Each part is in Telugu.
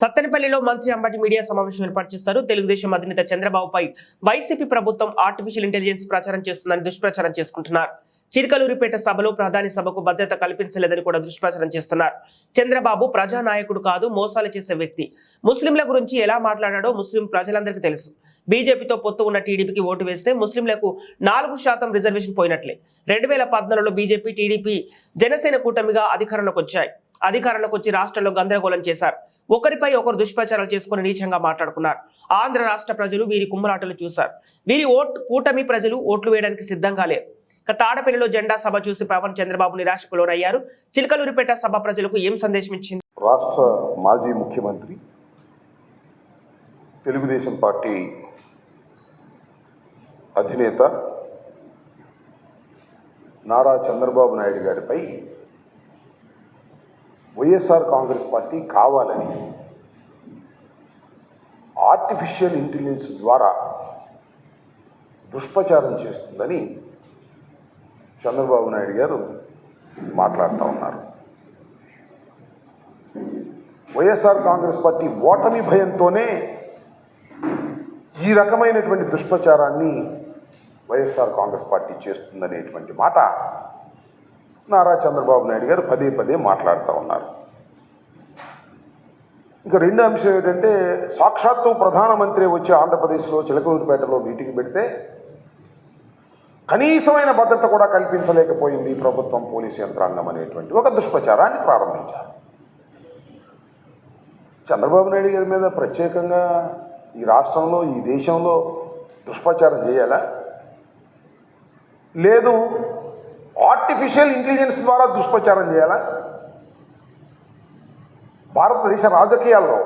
సత్తెనపల్లిలో మంత్రి అంబటి మీడియా సమావేశం ఏర్పాటు చేస్తారు. తెలుగుదేశం అధినేత చంద్రబాబుపై వైసీపీ ప్రభుత్వం ఆర్టిఫిషియల్ ఇంటెలిజెన్స్ ప్రచారం చేస్తుందని దుష్ప్రచారం చేసుకుంటున్నారు. చిరకలూరిపేట సభలో ప్రధాని సభకు భద్రత కల్పించలేదని కూడా దుష్ప్రచారం చేస్తున్నారు. చంద్రబాబు ప్రజానాయకుడు కాదు మోసాలు చేసే వ్యక్తి. ముస్లింల గురించి ఎలా మాట్లాడాడో ముస్లిం ప్రజలందరికీ తెలుసు. బీజేపీతో పొత్తు ఉన్న టీడీపీకి ఓటు వేస్తే ముస్లింలకు నాలుగు శాతం రిజర్వేషన్ పోయినట్లే. రెండు వేల పద్నాలుగులో బీజేపీ టీడీపీ జనసేన కూటమిగా అధికారంలోకి వచ్చాయి. అధికారంలోకి వచ్చి రాష్ట్రంలో గందరగోళం చేశారు. ఒకరిపై ఒకరు దుష్ప్రచారాలు చేసుకుని నీచంగా మాట్లాడుకున్నారు. ఆంధ్ర రాష్ట్ర ప్రజలు వీరి కుమ్మరాటలు చూశారు. వీరి ఓట్ కూటమి ప్రజలు ఓట్లు వేయడానికి సిద్ధంగా లేరు. ఇక తాడపల్లిలో జెండా సభ చూసి పవన్ చంద్రబాబు నిరాశకు లోనయ్యారు. చిలకలూరిపేట సభ ప్రజలకు ఏం సందేశం ఇచ్చింది? రాష్ట్ర మాజీ ముఖ్యమంత్రి తెలుగుదేశం పార్టీ అధినేత నారా చంద్రబాబు నాయుడు గారిపై వైఎస్ఆర్ కాంగ్రెస్ పార్టీ కావాలని ఆర్టిఫిషియల్ ఇంటెలిజెన్స్ ద్వారా దుష్ప్రచారం చేస్తుందని చంద్రబాబు నాయుడు గారు మాట్లాడుతూ ఉన్నారు. వైఎస్ఆర్ కాంగ్రెస్ పార్టీ ఓటమి భయంతోనే ఈ రకమైనటువంటి దుష్ప్రచారాన్ని వైఎస్ఆర్ కాంగ్రెస్ పార్టీ చేస్తుందనేటువంటి మాట నారా చంద్రబాబు నాయుడు గారు పదే పదే మాట్లాడుతూ ఉన్నారు. ఇంకా రెండో అంశం ఏంటంటే సాక్షాత్తు ప్రధానమంత్రి వచ్చి ఆంధ్రప్రదేశ్లో చిలకూరుపేటలో మీటింగ్ పెడితే కనీసమైన భద్రత కూడా కల్పించలేకపోయింది ప్రభుత్వం పోలీసు యంత్రాంగం అనేటువంటి ఒక దుష్ప్రచారాన్ని ప్రారంభించారు. చంద్రబాబు నాయుడు గారి మీద ప్రత్యేకంగా ఈ రాష్ట్రంలో ఈ దేశంలో దుష్ప్రచారం చేయాలా? లేదు ఆర్టిఫిషియల్ ఇంటెలిజెన్స్ ద్వారా దుష్ప్రచారం చేయాలా? భారతదేశ రాజకీయాల్లో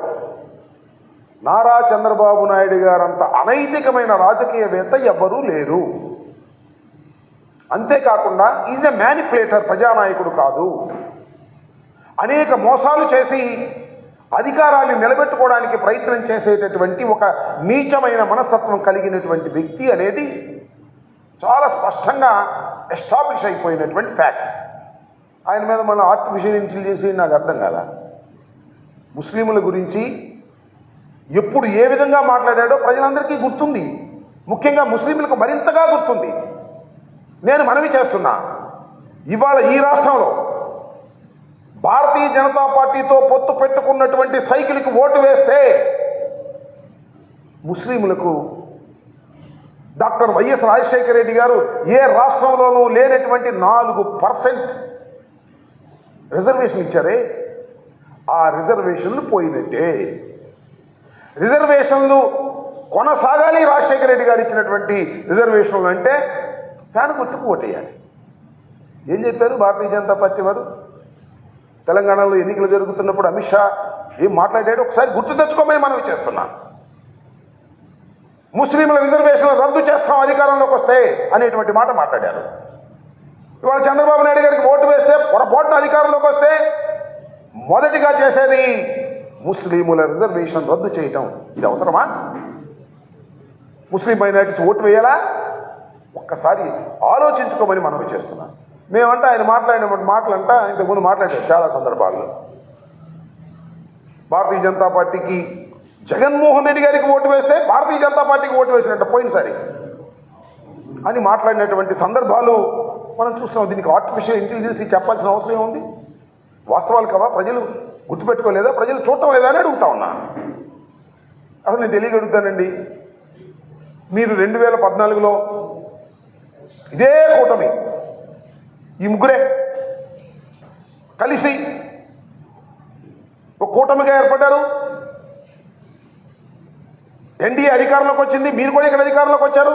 నారా చంద్రబాబు నాయుడు గారంత అనైతికమైన రాజకీయవేత్త ఎవ్వరూ లేరు. అంతేకాకుండా ఈజ్ ఎ మ్యానిపులేటర్ ప్రజానాయకుడు కాదు. అనేక మోసాలు చేసి అధికారాన్ని నిలబెట్టుకోవడానికి ప్రయత్నం చేసేటటువంటి ఒక నీచమైన మనస్తత్వం కలిగినటువంటి వ్యక్తి అనేది చాలా స్పష్టంగా ఎస్టాబ్లిష్ అయిపోయినటువంటి ఫ్యాక్ట్. ఆయన మీద మన ఆర్టిఫిషియల్ ఇంటెలిజెన్స్ నాకు అర్థం కదా ముస్లింల గురించి ఎప్పుడు ఏ విధంగా మాట్లాడాడో ప్రజలందరికీ గుర్తుంది. ముఖ్యంగా ముస్లింలకు మరింతగా గుర్తుంది. నేను మనవి చేస్తున్నా. ఇవాళ ఈ రాష్ట్రంలో భారతీయ జనతా పార్టీతో పొత్తు పెట్టుకున్నటువంటి సైకిల్కి ఓటు వేస్తే ముస్లింలకు డాక్టర్ వైఎస్ రాజశేఖర రెడ్డి గారు ఏ రాష్ట్రంలోనూ లేనటువంటి నాలుగు పర్సెంట్ రిజర్వేషన్ ఇచ్చారే? ఆ రిజర్వేషన్లు పోయినట్టే. రిజర్వేషన్లు కొనసాగాలి రాజశేఖర రెడ్డి గారు ఇచ్చినటువంటి రిజర్వేషన్లు అంటే ఫ్యాన్ గుర్తుకు ఓటేయాలి. ఏం చెప్పారు భారతీయ జనతా పార్టీ వారు? తెలంగాణలో ఎన్నికలు జరుగుతున్నప్పుడు అమిత్ షా ఏం మాట్లాడాడు? ఒకసారి గుర్తు తెచ్చుకోమని మనం చేస్తున్నాం ముస్లింల రిజర్వేషన్లు రద్దు చేస్తాం అధికారంలోకి వస్తే అనేటువంటి మాట మాట్లాడారు. ఇవాళ చంద్రబాబు నాయుడు గారికి ఓటు వేస్తే పొరపాటున అధికారంలోకి వస్తే మొదటిగా చేసేది ముస్లిముల రిజర్వేషన్ రద్దు చేయటం. ఇది అవసరమా? ముస్లిం మైనారిటీస్ ఓటు వేయాలా? ఒక్కసారి ఆలోచించుకోమని మనం చేస్తున్నాం. మేమంటే ఆయన మాట్లాడిన మాటలంట ఇంతకుముందు మాట్లాడారు చాలా సందర్భాల్లో. భారతీయ జనతా పార్టీకి జగన్మోహన్ రెడ్డి గారికి ఓటు వేస్తే భారతీయ జనతా పార్టీకి ఓటు వేసినట్టు పోయినసారి అని మాట్లాడినటువంటి సందర్భాలు మనం చూస్తున్నాం. దీనికి ఆర్టిఫిషియల్ ఇంటెలిజెన్స్ చెప్పాల్సిన అవసరం ఏముంది? వాస్తవాలు కదా ప్రజలు గుర్తుపెట్టుకోలేదా? ప్రజలు చూడటం లేదా అని అడుగుతా ఉన్నా. అసలు నేను తెలియగలుగుతానండి. మీరు రెండు వేల పద్నాలుగులో ఇదే కూటమి ఈ ముగ్గురే కలిసి ఒక కూటమిగా ఏర్పడ్డారు. ఎన్డీఏ అధికారంలోకి వచ్చింది మీరు కూడా ఇక్కడ అధికారంలోకి వచ్చారు.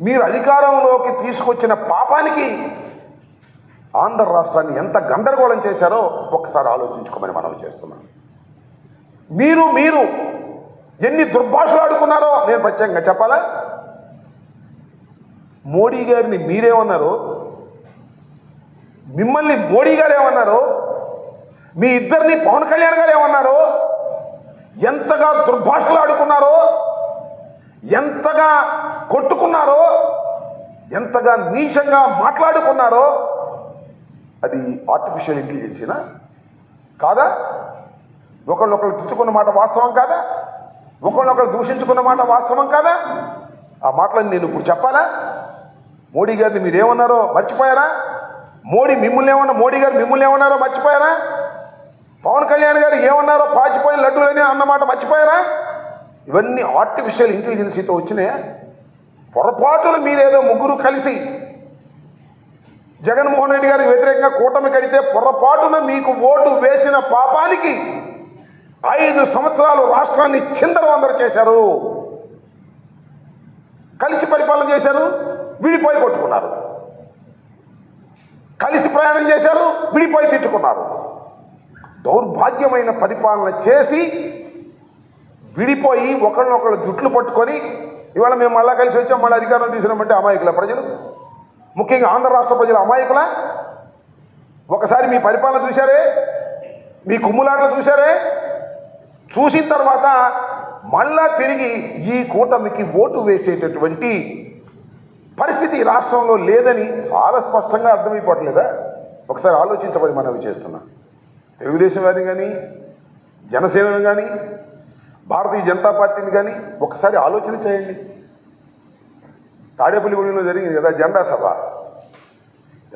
మీరు అధికారంలోకి తీసుకొచ్చిన పాపానికి ఆంధ్ర రాష్ట్రాన్ని ఎంత గందరగోళం చేశారో ఒక్కసారి ఆలోచించుకోమని మనం చేస్తున్నాం మీరు మీరు ఎన్ని దుర్భాషలు ఆడుకున్నారో నేను ప్రత్యేకంగా చెప్పాలా? మోడీ గారిని మీరేమన్నారు మిమ్మల్ని మోడీ గారు ఏమన్నారు మీ ఇద్దరిని పవన్ కళ్యాణ్ గారు ఏమన్నారు ఎంతగా దుర్భాషలు ఆడుకున్నారో ఎంతగా కొట్టుకున్నారో ఎంతగా నీచంగా మాట్లాడుకున్నారో అది ఆర్టిఫిషియల్ ఇంటెలిజెన్సీనా కాదా? ఒకళ్ళొకళ్ళు తిట్టుకున్న మాట వాస్తవం కాదా? ఒకళ్ళొకళ్ళు దూషించుకున్న మాట వాస్తవం కాదా? ఆ మాటలను నేను ఇప్పుడు చెప్పాలా? మోడీ గారిని మీరేమన్నారో మర్చిపోయారా? మోడీ మిమ్మల్ని ఏమన్నా మోడీ గారు మిమ్మల్ని ఏమన్నారో మర్చిపోయారా? పవన్ కళ్యాణ్ గారు ఏమన్నారో పాచిపోయిన లడ్డూలని అన్నమాట మర్చిపోయారా? ఇవన్నీ ఆర్టిఫిషియల్ ఇంటెలిజెన్సీతో వచ్చినాయా. పొరపాటులు మీరేదో ముగ్గురు కలిసి జగన్మోహన్ రెడ్డి గారికి వ్యతిరేకంగా కూటమి కడితే పొరపాటున మీకు ఓటు వేసిన పాపానికి ఐదు సంవత్సరాలు రాష్ట్రాన్ని చిందరవందర చేశారు. కలిసి పరిపాలన చేశారు విడిపోయి కొట్టుకున్నారు. కలిసి ప్రయాణం చేశారు విడిపోయి తిట్టుకున్నారు. దౌర్భాగ్యమైన పరిపాలన చేసి విడిపోయి ఒకళ్ళనొకళ్ళు జుట్లు పట్టుకొని ఇవాళ మేము మళ్ళా కలిసి వచ్చాం మళ్ళీ అధికారం తీసినామంటే అమాయకుల ప్రజలు? ముఖ్యంగా ఆంధ్ర రాష్ట్ర ప్రజల అమాయకుల? ఒకసారి మీ పరిపాలన చూశారే? మీ కుమ్ములాటలు చూశారే? చూసిన తర్వాత మళ్ళా తిరిగి ఈ కూటమికి ఓటు వేసేటటువంటి పరిస్థితి రాష్ట్రంలో లేదని చాలా స్పష్టంగా అర్థమైపోవట్లేదా? ఒకసారి ఆలోచించబడి మనవి చేస్తున్నాను తెలుగుదేశం వారిని కానీ జనసేనను కానీ భారతీయ జనతా పార్టీని కానీ ఒకసారి ఆలోచన చేయండి. తాడేపల్లిగూడెంలో జరిగింది కదా జెండా సభ.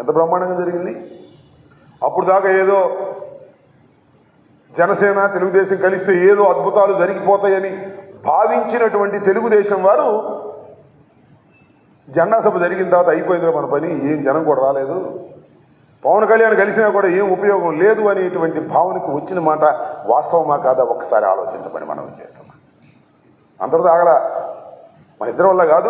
ఎంత బ్రహ్మాండంగా జరిగింది? అప్పుడు దాకా ఏదో జనసేన తెలుగుదేశం కలిస్తే ఏదో అద్భుతాలు జరిగిపోతాయని భావించినటువంటి తెలుగుదేశం వారు జెండా సభ జరిగిన తర్వాత అయిపోయిందిరా మన పని ఏం జనం కూడా రాలేదు. పవన్ కళ్యాణ్ కలిసినా కూడా ఏం ఉపయోగం లేదు అనేటువంటి భావనకు వచ్చిన మాట వాస్తవమా కాదా ఒక్కసారి ఆలోచించమని మనం చేస్తున్నాం అందరితో ఆగల మన ఇద్దరి వల్ల కాదు.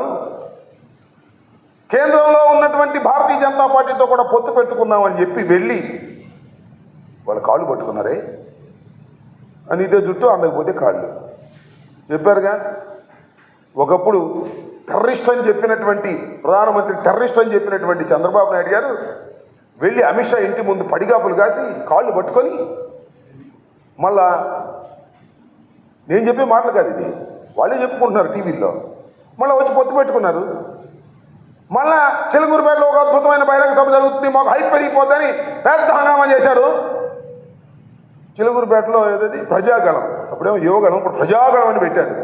కేంద్రంలో ఉన్నటువంటి భారతీయ జనతా పార్టీతో కూడా పొత్తు పెట్టుకుందామని చెప్పి వెళ్ళి వాళ్ళు కాళ్ళు పట్టుకున్నారే. అని ఇదే జుట్టు అందకపోతే కాళ్ళు. చెప్పారుగా? ఒకప్పుడు టెర్రరిస్ట్ అని చెప్పినటువంటి ప్రధానమంత్రి టెర్రరిస్ట్ అని చెప్పినటువంటి చంద్రబాబు నాయుడు గారు వెళ్ళి అమిత్ షా ఇంటి ముందు పడిగాపులు కాసి కాళ్ళు పట్టుకొని మళ్ళా నేను చెప్పే మాటలు కాదు ఇది. వాళ్ళే చెప్పుకుంటున్నారు టీవీల్లో మళ్ళీ వచ్చి పొత్తు పెట్టుకున్నారు. మళ్ళా చిలుగురుపేటలో ఒక అద్భుతమైన బహిరంగ సభ జరుగుతుంది మాకు హైప్ పెరిగిపోద్దని పెద్ద హంగామా చేశారు. చిలుగురుపేటలో ఏదది ప్రజాగణం అప్పుడేమో యువగణం ఇప్పుడు ప్రజాగణం అని పెట్టారు.